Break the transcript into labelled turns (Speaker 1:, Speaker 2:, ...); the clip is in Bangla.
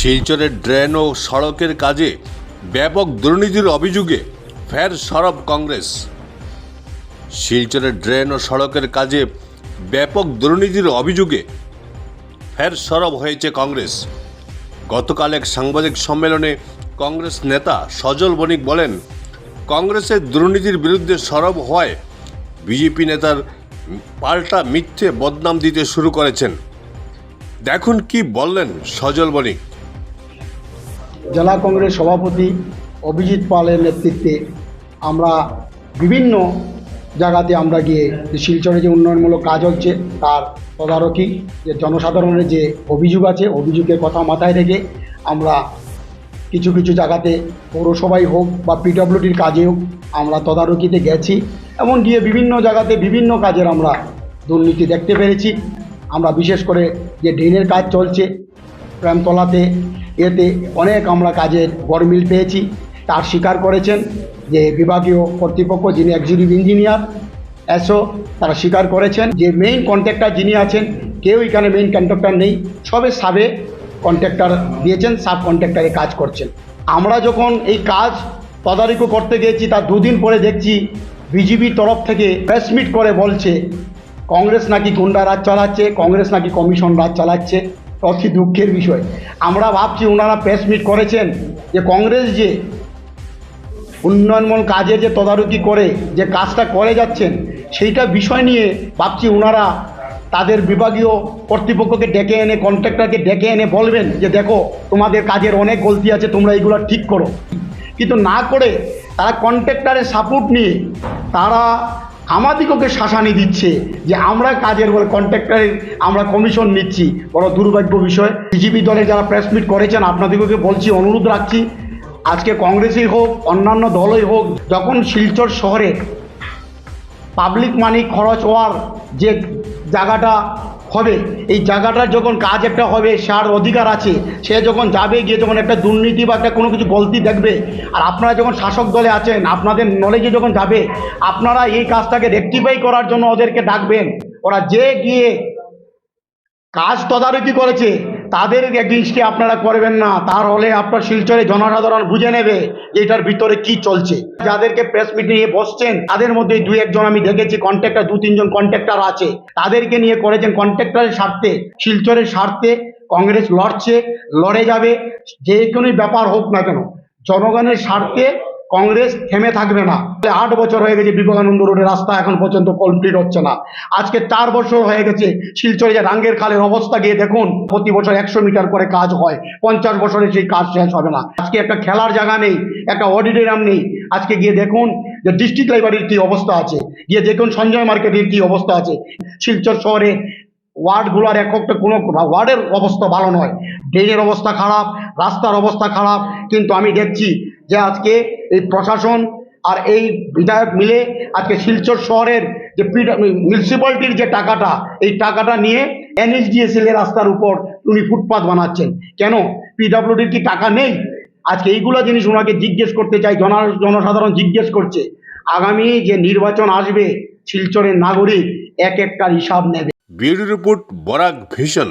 Speaker 1: শিলচরের ড্রেন ও সড়কের কাজে ব্যাপক দুর্নীতির অভিযোগে ফের সরব কংগ্রেস। শিলচরের ড্রেন ও সড়কের কাজে ব্যাপক দুর্নীতির অভিযোগে ফের সরব হয়েছে কংগ্রেস। গতকাল এক সাংবাদিক সম্মেলনে কংগ্রেস নেতা সজল বণিক বলেন কংগ্রেসের দুর্নীতির বিরুদ্ধে সরব হওয়ায় বিজেপি নেতার পাল্টা মিথ্যে বদনাম দিতে শুরু করেছেন। দেখুন কি বললেন সজল বণিক।
Speaker 2: জেলা কংগ্রেস সভাপতি অভিজিৎ পালের নেতৃত্বে আমরা বিভিন্ন জায়গাতে আমরা গিয়ে যে শিলচরে যে উন্নয়নমূলক কাজ হচ্ছে, তার তদারকি, যে জনসাধারণের যে অভিযোগ আছে, অভিযোগের কথা মাথায় রেখে আমরা কিছু কিছু জায়গাতে পৌরসভাই হোক বা পিডব্লিউডির কাজে হোক, আমরা তদারকিতে গেছি এবং গিয়ে বিভিন্ন জায়গাতে বিভিন্ন কাজের আমরা দুর্নীতি দেখতে পেরেছি। আমরা বিশেষ করে যে ড্রেনের কাজ চলছে প্রেমতলাতে এতে অনেক আমরা কাজের গরমিল পেয়েছি। তার স্বীকার করেছেন যে বিভাগীয় কর্তৃপক্ষ, যিনি এক্সিকিউটিভ ইঞ্জিনিয়ার এসও তারা স্বীকার করেছেন যে মেইন কন্ট্রাক্টর যিনি আছেন, কেউ এখানে মেইন কন্ট্রাক্টর নেই। সবে সাবে কন্ট্রাক্টর দিয়েছেন সাব কন্ট্রাক্টরে কাজ করছেন। আমরা যখন এই কাজ তদারকি করতে গিয়েছি, তার দুদিন পরে দেখছি বিজেপির তরফ থেকে প্রেসমিট করে বলছে, কংগ্রেস নাকি গুন্ডা রাজ চালাচ্ছে, কংগ্রেস নাকি কমিশন রাজ চালাচ্ছে। অতি দুঃখের বিষয়। আমরা ভাবছি ওনারা প্রেস মিট করেছেন যে কংগ্রেস যে উন্নয়নমূলক কাজে যে তদারকি করে, যে কাজটা করে যাচ্ছেন, সেইটা বিষয় নিয়ে ভাবছি ওনারা তাদের বিভাগীয় কর্তৃপক্ষকে ডেকে এনে কন্ট্রাক্টরকে ডেকে এনে বলবেন যে দেখো, তোমাদের কাজের অনেক গলতি আছে, তোমরা এইগুলো ঠিক করো। কিন্তু না করে তারা কন্ট্রাক্টরের সাপোর্ট নিয়ে তারা আমাদিগকে শাসানি দিচ্ছে যে আমরা কাজের বলে কন্ট্রাক্টরের আমরা কমিশন নিচ্ছি। বড় দুর্ভাগ্য বিষয়। বিজেপি দলের যারা প্রেস মিট করেছেন, আপনাদিগকে বলছি, অনুরোধ রাখছি, আজকে কংগ্রেসই হোক, অন্যান্য দলই হোক, যখন শিলচর শহরে পাবলিক মানি খরচ হওয়ার যে জায়গাটা হবে। এই জায়গাটার যখন কাজ একটা হবে, সার অধিকার আছে, সে যখন যাবে, গিয়ে যখন একটা দুর্নীতি বা একটা কোনো কিছু গলতি দেখবে, আর আপনারা যখন শাসক দলে আছেন, আপনাদের নলেজে যখন যাবে, আপনারা এই কাজটাকে রেক্টিফাই করার জন্য ওদেরকে ডাকবেন। ওরা যে গিয়ে কাজ তদারকি করেছে তাদের এগেনস্টে আপনারা করবেন না, তার হলে আপনার শিলচরে জনসাধারণ বুঝে নেবে যে এটার ভিতরে কি চলছে। যাদেরকে প্রেস মিট নিয়ে বসছেন, তাদের মধ্যে দুই একজন আমি দেখেছি কন্ট্রাক্টর দু তিনজন কন্ট্রাক্টর আছে। তাদেরকে নিয়ে করেছেন কন্ট্রাক্টরের স্বার্থে, শিলচরের স্বার্থে, কংগ্রেস লড়ছে, লড়ে যাবে, যে কোনো ব্যাপার হোক না কেন। জনগণের স্বার্থে কংগ্রেস থেমে থাকবে না। আট বছর হয়ে গেছে বিবেকানন্দ রোডের রাস্তা এখন পর্যন্ত কমপ্লিট হচ্ছে না। আজকে চার বছর হয়ে গেছে শিলচরে যে রাঙ্গের খালের অবস্থা গিয়ে দেখুন, প্রতি বছর একশো মিটার করে কাজ হয়। পঞ্চাশ বছরে সেই কাজ শেষ হবে না। আজকে একটা খেলার জায়গা নেই, একটা অডিটোরিয়াম নেই। আজকে গিয়ে দেখুন যে ডিস্ট্রিক্ট লাইব্রেরির কী অবস্থা আছে। গিয়ে দেখুন সঞ্জয় মার্কেটের কী অবস্থা আছে। শিলচর শহরে ওয়ার্ডগুলোর এক একটা কোনো ওয়ার্ডের অবস্থা ভালো নয়। ড্রেনের অবস্থা খারাপ, রাস্তার অবস্থা খারাপ। কিন্তু আমি দেখছি যে আজকে এই প্রশাসন আর এই বিধায়ক মিলে আজকে শিলচর শহরের যে মিউনিসিপ্যালিটির যে টাকাটা, এই টাকাটা নিয়ে এনএসডিএসএল এর রাস্তার উপর উনি ফুটপাথ বানাচ্ছেন। কেন? পিডাব্লিউডির কি টাকা নেই? আজকে এইগুলো জিনিস ওনাকে জিজ্ঞেস করতে চাই, জন জনসাধারণ জিজ্ঞেস করছে। আগামী যে নির্বাচন আসবে, শিলচরের নাগরিক এক একটার হিসাব নেবে।
Speaker 1: Bureau report Barak vision.